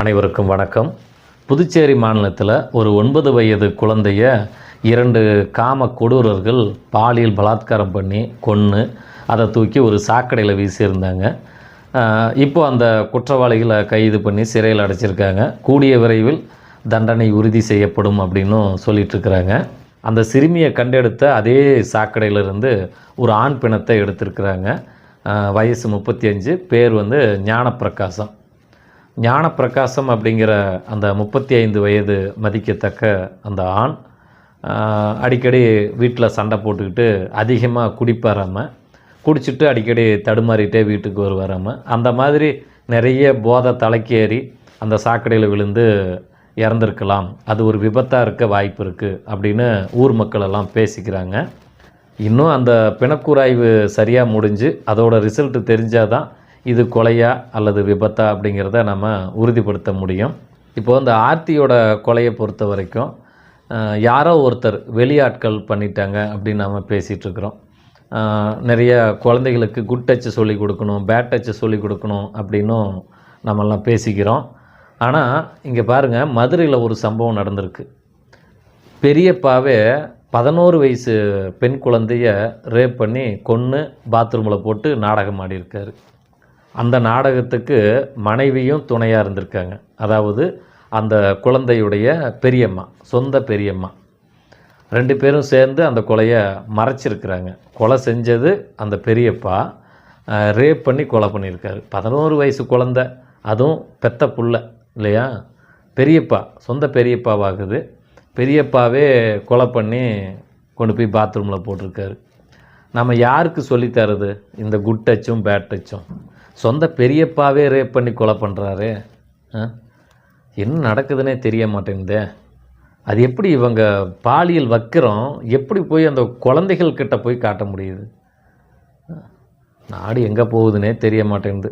அனைவருக்கும் வணக்கம். புதுச்சேரி மாநிலத்தில் ஒரு ஒன்பது வயது குழந்தைய இரண்டு காம கொடூரர்கள் பாலியல் பலாத்காரம் பண்ணி கொன்று அதை தூக்கி ஒரு சாக்கடையில் வீசியிருந்தாங்க. இப்போ அந்த குற்றவாளிகளை கைது பண்ணி சிறையில் அடைச்சிருக்காங்க. கூடிய விரைவில் தண்டனை உறுதி செய்யப்படும் அப்படின்னும் சொல்லிட்டுருக்கிறாங்க அந்த சிறுமியை கண்டெடுத்த அதே சாக்கடையிலிருந்து ஒரு ஆண் பிணத்தை எடுத்திருக்கிறாங்க. வயசு முப்பத்தி அஞ்சு பேர் வந்து ஞானப்பிரகாசம். ஞானப்பிரகாசம் அப்படிங்கிற அந்த முப்பத்தி ஐந்து வயது மதிக்கத்தக்க அந்த ஆண் அடிக்கடி வீட்டில் சண்டை போட்டுக்கிட்டு அதிகமாக குடிப்பாராமல் குடிச்சிட்டு அடிக்கடி தடுமாறிட்டே வீட்டுக்கு வருவாராமல் அந்த மாதிரி நிறைய போதை தலைக்கேறி அந்த சாக்கடையில் விழுந்து இறந்துருக்கலாம். அது ஒரு விபத்தாக இருக்க வாய்ப்பு இருக்குது அப்படின்னு ஊர் மக்களெல்லாம் பேசிக்கிறாங்க. இன்னும் அந்த பிணக்கூராய்வு சரியாக முடிஞ்சு அதோடய ரிசல்ட்டு தெரிஞ்சால் தான் இது கொலையா அல்லது விபத்தா அப்படிங்கிறத நம்ம உறுதிப்படுத்த முடியும். இப்போ இந்த ஆர்த்தியோட கொலையை பொறுத்த வரைக்கும் யாரோ ஒருத்தர் வெளியாட்கள் பண்ணிட்டாங்க அப்படின்னு நம்ம பேசிகிட்ருக்குறோம் நிறைய குழந்தைகளுக்கு குட் டச்சு சொல்லி கொடுக்கணும் பேட் டச்சு சொல்லி கொடுக்கணும் அப்படின்னும் நம்மெல்லாம் பேசிக்கிறோம். ஆனால் இங்கே பாருங்கள் மதுரையில் ஒரு சம்பவம் நடந்திருக்கு. பெரியப்பாவே பதினோரு வயசு பெண் குழந்தைய ரேப் பண்ணி கொன்று பாத்ரூமில் போட்டு நாடகம் ஆடியிருக்காரு. அந்த நாடகத்துக்கு மனைவியும் துணையாக இருந்திருக்காங்க. அதாவது அந்த குழந்தையுடைய பெரியம்மா சொந்த பெரியம்மா. ரெண்டு பேரும் சேர்ந்து அந்த கொலையை மறைச்சிருக்கிறாங்க. கொலை செஞ்சது அந்த பெரியப்பா ரேப் பண்ணி கொலை பண்ணியிருக்காரு. பதினோரு வயசு குழந்த அதுவும் பெத்த புள்ள இல்லையா? பெரியப்பா சொந்த பெரியப்பாவாகுது. பெரியப்பாவே கொலை பண்ணி கொண்டு போய் பாத்ரூமில் போட்டிருக்காரு. நம்ம யாருக்கு சொல்லித்தரது இந்த குட் டச்சும் பேட் டச்சும் சொந்த பெரியப்பாவே ரேப் பண்ணி கொலை பண்ணுறாரு என்ன நடக்குதுன்னே தெரிய மாட்டேங்குதே. அது எப்படி இவங்க பாலியல் வக்கிரம் எப்படி போய் அந்த குழந்தைகள் கிட்ட போய் காட்ட முடியுது? நாடு எங்கே போகுதுன்னே தெரிய மாட்டேங்குது.